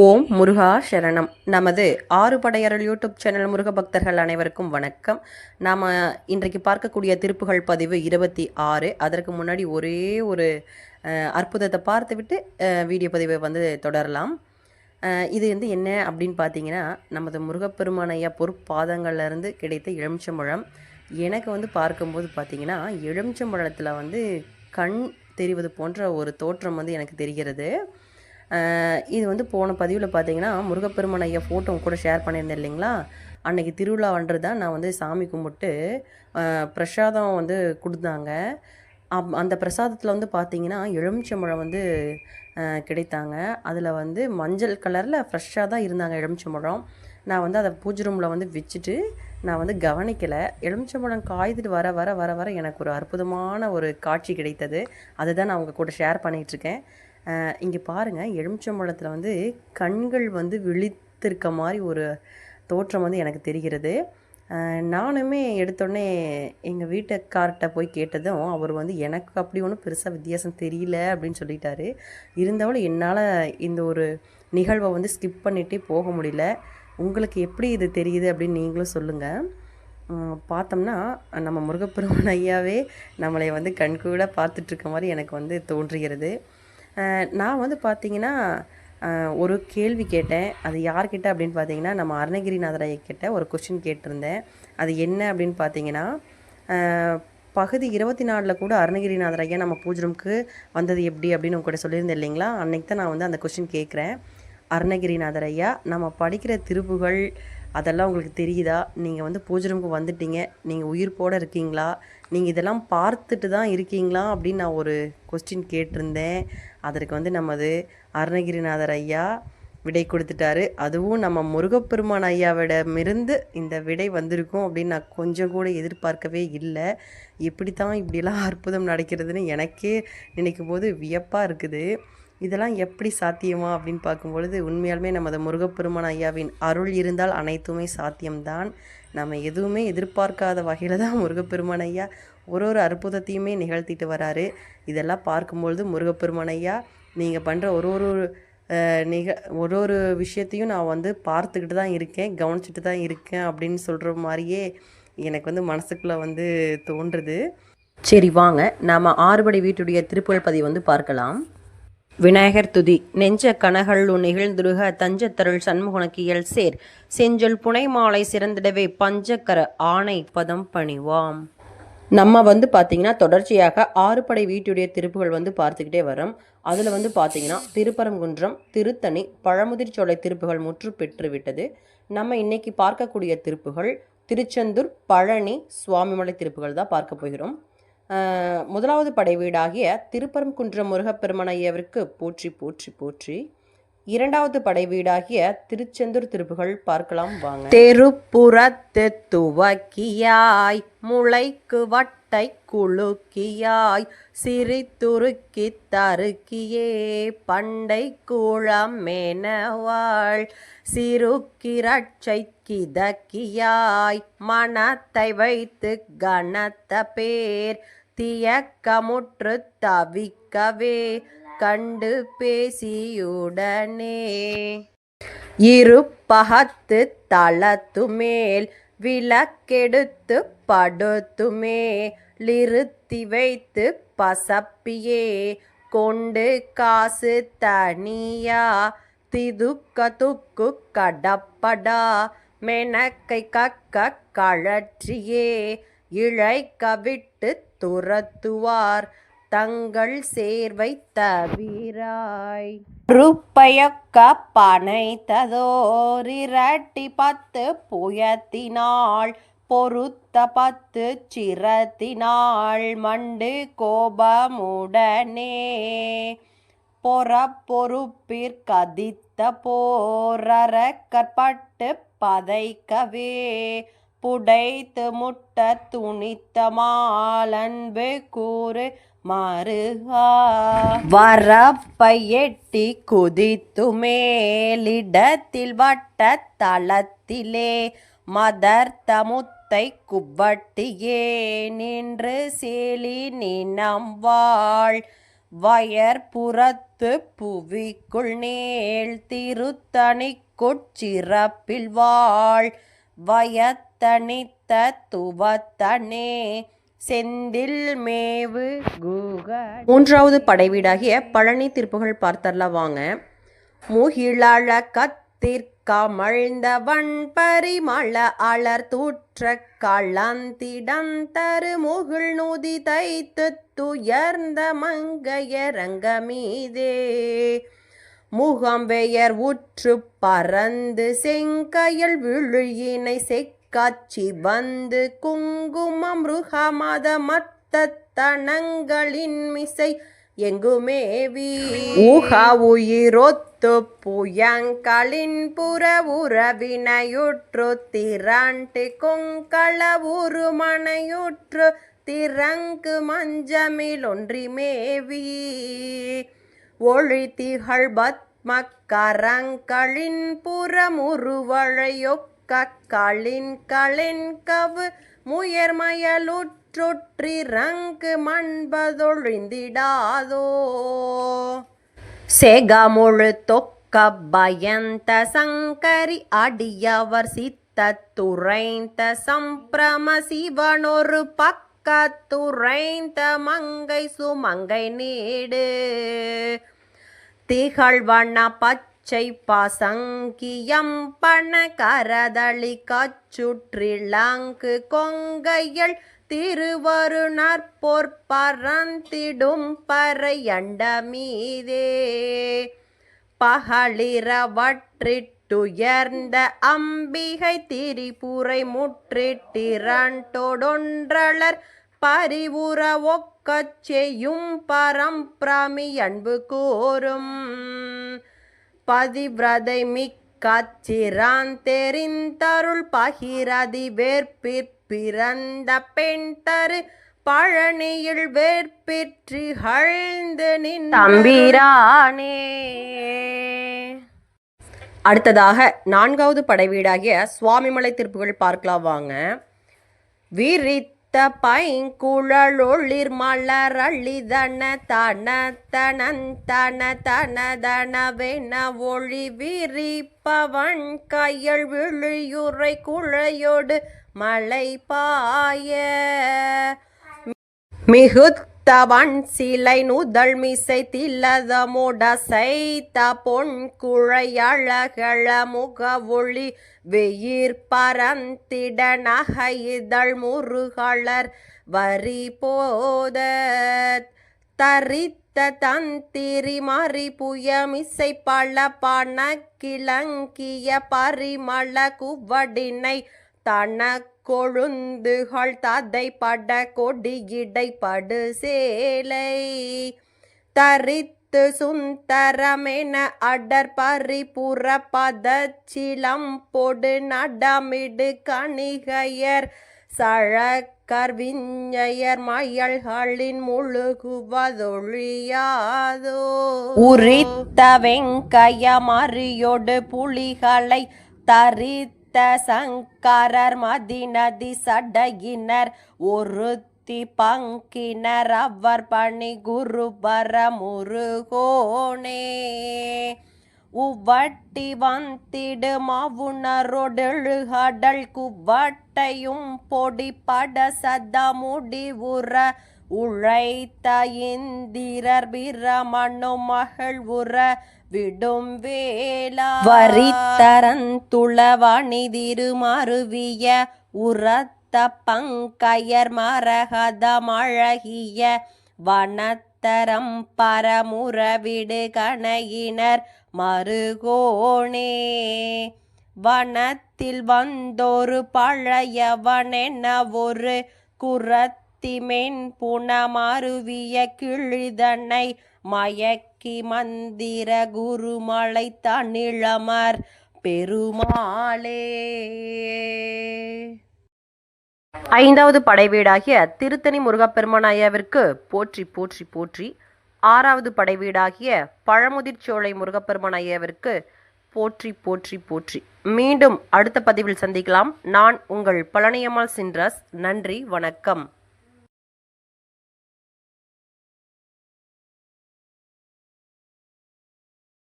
ஓம் முருகா சரணம். நமது ஆறு படையரல் யூடியூப் சேனல் முருக பக்தர்கள் அனைவருக்கும் வணக்கம். நாம் இன்றைக்கு பார்க்கக்கூடிய திருப்புகள் பதிவு இருபத்தி ஆறு. அதற்கு முன்னாடி ஒரே ஒரு அற்புதத்தை பார்த்துவிட்டு வீடியோ பதிவை வந்து தொடரலாம். இது வந்து என்ன அப்படின்னு பார்த்தீங்கன்னா நமது முருகப்பெருமான் ஐயா கிடைத்த எலுமிச்சம்பழம். எனக்கு வந்து பார்க்கும்போது பார்த்தீங்கன்னா எலுமிச்சம்பழத்தில் வந்து கண் தெரிவது போன்ற ஒரு தோற்றம் வந்து எனக்கு தெரிகிறது. இது வந்து போன பதிவில் பார்த்தீங்கன்னா முருகப்பெருமன் ஐயா ஃபோட்டோ கூட ஷேர் பண்ணியிருந்தேன் இல்லைங்களா? அன்னைக்கு திருவிழா தான் நான் வந்து சாமி கும்பிட்டு பிரசாதம் வந்து கொடுத்தாங்க. அப் அந்த பிரசாதத்தில் வந்து பார்த்தீங்கன்னா எலுமிச்சம்பழம் வந்து கிடைத்தாங்க. அதில் வந்து மஞ்சள் கலரில் ஃப்ரெஷ்ஷாக தான் இருந்தாங்க எலுமிச்சம்பழம். நான் வந்து அதை பூஜை ரூமில் வந்து வச்சுட்டு நான் வந்து கவனிக்கலை. எலுமிச்சம்பழம் காய்துட்டு வர வர வர வர எனக்கு ஒரு அற்புதமான ஒரு காட்சி கிடைத்தது. அதுதான் நான் உங்கள் கூட ஷேர் பண்ணிகிட்ருக்கேன் இங்கே பாருங்கள் எலுமிச்சம்பழத்தில் வந்து கண்கள் வந்து விழித்திருக்க மாதிரி ஒரு தோற்றம் வந்து எனக்கு தெரிகிறது. நானுமே எடுத்தோடனே எங்கள் வீட்டுக்கார்கிட்ட போய் கேட்டதும் அவர் வந்து எனக்கு அப்படி ஒன்றும் பெருசாக வித்தியாசம் தெரியல அப்படின்னு சொல்லிட்டாரு. இருந்தாலும் என்னால் இந்த ஒரு நிகழ்வை வந்து ஸ்கிப் பண்ணிகிட்டே போக முடியல. உங்களுக்கு எப்படி இது தெரியுது அப்படின்னு நீங்களும் சொல்லுங்கள் பார்த்தோம்னா நம்ம முருகப்பெருமான் ஐயாவே நம்மளை வந்து கண்கூட பார்த்துட்ருக்க மாதிரி எனக்கு வந்து தோன்றுகிறது. நான் வந்து பார்த்தீங்கன்னா ஒரு கேள்வி கேட்டேன். அது யார்கிட்ட அப்படின்னு பார்த்தீங்கன்னா நம்ம அருணகிரிநாதர் ஐயா கிட்ட ஒரு கொஷின் கேட்டிருந்தேன். அது என்ன அப்படின்னு பார்த்தீங்கன்னா பகுதி இருபத்தி நாலில் கூட அருணகிரிநாதர் ஐயா நம்ம பூஜ்ரம்க்கு வந்தது எப்படி அப்படின்னு உங்கள்கிட்ட சொல்லியிருந்தேன் இல்லைங்களா? அன்னைக்கு தான் நான் வந்து அந்த கொஷின் கேட்குறேன் அருணகிரிநாதர் ஐயா நம்ம படிக்கிற திருப்புகள் அதெல்லாம் உங்களுக்கு தெரியுதா? நீங்கள் வந்து பூஜை ரூமுக்கு வந்துட்டீங்க. நீங்கள் உயிர்ப்போட இருக்கீங்களா? நீங்கள் இதெல்லாம் பார்த்துட்டு தான் இருக்கீங்களா? அப்படின்னு நான் ஒரு கொஸ்டின் கேட்டிருந்தேன். அதற்கு வந்து நமது அருணகிரிநாதர் ஐயா விடை கொடுத்துட்டாரு. அதுவும் நம்ம முருகப்பெருமான் ஐயாவிடமிருந்து இந்த விடை வந்திருக்கும் அப்படின்னு நான் கொஞ்சம் கூட எதிர்பார்க்கவே இல்லை. எப்படி தான் இப்படிலாம் அற்புதம் நடக்கிறதுன்னு எனக்கே நினைக்கும் போது வியப்பாக இருக்குது. இதெல்லாம் எப்படி சாத்தியமா அப்படின்னு பார்க்கும்பொழுது உண்மையாலுமே நமது முருகப்பெருமான் ஐயாவின் அருள் இருந்தால் அனைத்துமே சாத்தியம்தான். நம்ம எதுவுமே எதிர்பார்க்காத வகையில் தான் முருகப்பெருமான் ஐயா ஒரு ஒரு அற்புதத்தையுமே நிகழ்த்திட்டு வராரு. இதெல்லாம் பார்க்கும்பொழுது முருகப்பெருமான் ஐயா நீங்கள் பண்ணுற ஒரு ஒரு நிக ஒரு ஒரு விஷயத்தையும் நான் வந்து பார்த்துக்கிட்டு தான் இருக்கேன் கவனிச்சுட்டு தான் இருக்கேன் அப்படின்னு சொல்கிற மாதிரியே எனக்கு வந்து மனசுக்குள்ளே வந்து தோன்றுது. சரி வாங்க. நாம் ஆறுபடை வீட்டுடைய திருப்புகழ் பதிவு வந்து பார்க்கலாம். விநாயகர் துதி. நெஞ்ச கனகள்ளு நிகழ்ந்துருக தஞ்சத்தருள் சண்முகனக்கியல் சேர். செஞ்சொல் புனை மாலை சிறந்திடவே பஞ்சக்கர ஆணை பதம் பணிவாம். நம்ம வந்து பார்த்தீங்கன்னா தொடர்ச்சியாக ஆறு படை வீட்டுடைய திருப்புகள் வந்து பார்த்துக்கிட்டே வரோம் அதில் வந்து பார்த்தீங்கன்னா திருப்பரங்குன்றம் திருத்தணி பழமுதிர்ச்சோலை திருப்புகள் முற்று பெற்று விட்டது. நம்ம இன்னைக்கு பார்க்கக்கூடிய திருப்புகள் திருச்செந்தூர் பழனி சுவாமிமலை திருப்புகள் தான் பார்க்க போகிறோம். முதலாவது படை வீடாகிய திருப்பரங்குன்றம் முருகப்பெருமன் ஐயாவிற்கு போற்றி போற்றி போற்றி. இரண்டாவது படை வீடாகிய திருச்செந்தூர் திருப்புகள் பார்க்கலாம் வாங்க. தெருப்புறத்து துவக்கியாய் முளைக்கு வட்டை குலுக்கியாய் சிரித்துருக்கி தருக்கியே பண்டை குளம் மேனவாள் சிறுக்கிரட்சை கிதக்கியாய் மனத்தை வைத்து கனத்த பேர் தியக்கமுற்று தவிக்கவே கண்டு பேசியுடனே. இரு பகத்து தளத்து மேல் விளக்கெடுத்து படுத்துமே லிருத்தி வைத்து பசப்பியே கொண்டு காசு தனியா திதுக்க துக்கு கடப்படா மெனக்கை கக்க கழற்றியே இழைக்க விட்டு துரத்துவார் தங்கள் சேர்வை தவிராய். ருப்பையொக்க பனைத்ததோரிரட்டி பத்து புயத்தினாள் பொருத்த பத்து சிரத்தினாள் மண்டு கோபமுடனே பொறப்பொறுப்பிற்கதித்த போரற கற்பட்டு பதைக்கவே புடைத்து முட்ட துணித்த மாலன்பு கூறு மருகா வரப்பை எட்டி குதித்து மேலிடத்தில் வட்ட தளத்திலே மதர்த்த முத்தை குவட்டியே நின்று சேலி நினம் வாழ். வயற்புறத்து புவிக்குள் நேள் திருத்தணிக்குட்சிறப்பில் வாழ். வயத்தனித்த துவத்தனே செந்தில் மேவு குக. மூன்றாவது படைவீடாகிய பழனி திருப்புகள் பார்த்தரலாம் வாங்க. முகிழழ கத்திற்கமழ்ந்த பரிமள அலர் தூற்ற களந்திடம் தரு முகில் நுதி தைத்து துயர்ந்த மங்கையரங்க மீதே முகம்பெயர் உற்று பறந்து செங்கையல் விழுயினை செக்காட்சி வந்து குங்குமம் ருகமத மத்த தனங்களின் மிசை எங்குமேவி ஊகா உயிரொத்து புயங்களின் புற உறவினையுற்று திரண்டு கொங்கள உருமனையுற்று திறங்கு மஞ்சமில் ஒன்றிமேவி ஒளி பத்மக்கரங்களின் புறமுருவழையொக்க களின் களின் கவு முயர்மயலுற்றொற்றிரங்கு மண்பதொழிந்திடாதோ. செகமுழு தொக்க பயந்த சங்கரி அடியவர் சித்தத்துறைந்த சம்பிரம சிவனொரு பக்கத்துறைந்த மங்கை சுமங்கை நீடு. திகழ்வண்ண பச்சை பாசங்கியம் பண கரதளி கச்சுற்றிலங்கு கொங்கையள் திருவருணர் பொற்பறந்திடும் பறையண்ட மீதே. பகலிரவற்றிட்டுயர்ந்த அம்பிகை திரிபுரை முற்றிட்டிரண்டொடொன்றளர் பரிவுற ஒக்கச் செய்யும் பரம்பிரமி அன்பு கூறும். பதிவிரதை மிக்கச்சிரான் தெரிந்தருள் பகிரதி வேற்பிற் பிறந்த பெண் தரு பழனியில் வேற்பிற்றிகழ்ந்து நின் தம்பிரானே. அடுத்ததாக நான்காவது படைவீடாகிய சுவாமிமலை திருப்புகள் பார்க்கலாம் வாங்க. விரித்த தத்த பைங்குழலொளிர் மலர் அள்ளிதன தன தனந்தன தனதனவென ஒளி விரிப்பவன் கையல் விழியுரை குழையோடு மலை பாய மிகுத் தவன் சிலை நுதல் மிசை தில்லதமுட த பொன் குழையழகள முக ஒளி வெயிர் பரந்திட நகைதழ் முருகளர் வரி போத தரித்த தந்திரி மறி புயமிசை பல பண கிளங்கிய பரிமள குவடினை கொழுந்துகள் ததை பட கொடி இடைப்படு சேலை. தரித்து சுந்தரமென அடர் பரிபுற பதச்சிலம் பொடு நடமிடு கணிகையர். சழக்கர் விஞ்ஞயர் மயல்களின் முழுகுவதொழியாதோ. உரித்த வெங்கய மறியொடு புலிகளை தரித்து சித்த சங்கரர் மதிநதி சடையினர் ஒருத்தி பங்கினர் அவர் பணி குரு பரமுருகோனே உவட்டி வந்திடு மாவுணரொடெழுகடல் குவட்டையும் பொடி பட சத முடிவுற உழைத்த இந்திரர் பிரமணு மகள் உற விடும் வேளா. வரித்தரந்துளவணிதிரு உரத்த பங்கயர் மரகதமழகிய வனத்தரம் பரமுறவிடு கணையினர் மருகோணே வனத்தில் வந்தொரு பழையவனென ஒரு குரத்திமென் புனமருவிய கிழிதனை மயக்க மந்திர குருமலை தனிழமர் பெருமாளே. ஐந்தாவது படைவீடாகிய திருத்தணி முருகப்பெருமான் ஐயாவிற்கு போற்றி போற்றி போற்றி. ஆறாவது படைவீடாகிய பழமுதிர்ச்சோலை முருகப்பெருமான் ஐயாவிற்கு போற்றி போற்றி போற்றி. மீண்டும் அடுத்த பதிவில் சந்திக்கலாம். நான் உங்கள் பழனியம்மாள் சின்ரஸ். நன்றி வணக்கம்.